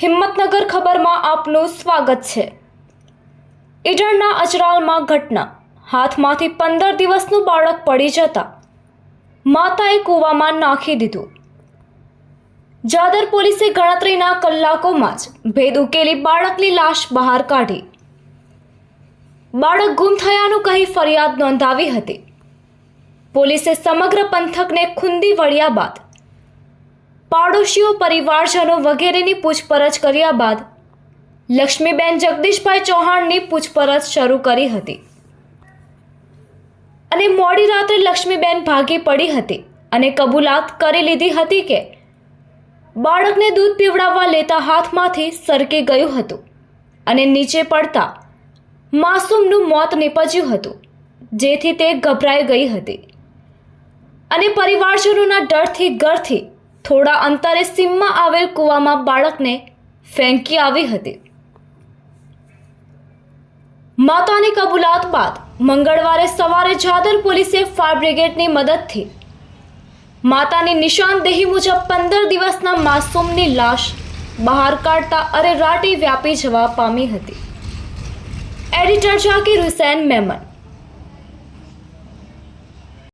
હિંમતનગર ખબરમાં આપનું સ્વાગત છે. ઈડરના અચરાલમાં ઘટના. હાથમાંથી પંદર દિવસનું બાળક પડી જતા માતાએ કૂવામાં નાખી દીધું. જાદર પોલીસે ગણતરીના કલાકોમાં જ ભેદ ઉકેલી બાળકની લાશ બહાર કાઢી. બાળક ગુમ થયાનું કહી ફરિયાદ નોંધાવી હતી. પોલીસે સમગ્ર પંથકને ખૂંદી વળ્યા બાદ પાડોશીઓ, પરિવારજનો વગેરેની પૂછપરછ કર્યા બાદ લક્ષ્મીબેન જગદીશભાઈ ચૌહાણની પૂછપરછ શરૂ કરી હતી. અને મોડી રાત્રે લક્ષ્મીબેન ભાગી પડી હતી અને કબૂલાત કરી લીધી હતી કે બાળકને દૂધ પીવડાવવા લેતા હાથમાંથી સરકી ગયું હતું અને નીચે પડતા માસૂમનું મોત નીપજ્યું હતું, જેથી તે ગભરાઈ ગઈ હતી. અને પરિવારજનોના ડરથી ઘરથી થોડા અંતરે સીમમાં આવેલ કૂવામાં બાળકને ફેંકી આવી હતી. માતાની કબૂલાત બાદ મંગળવારે સવારે જાદર પોલીસે ફાયર બ્રિગેડની મદદથી માતાની નિશાનદેહી મુજબ પંદર દિવસના માસૂમની લાશ બહાર કાઢતા અરેરાટી વ્યાપી જવા પામી હતી. એડિટર જાકીર હુસૈન મેમન.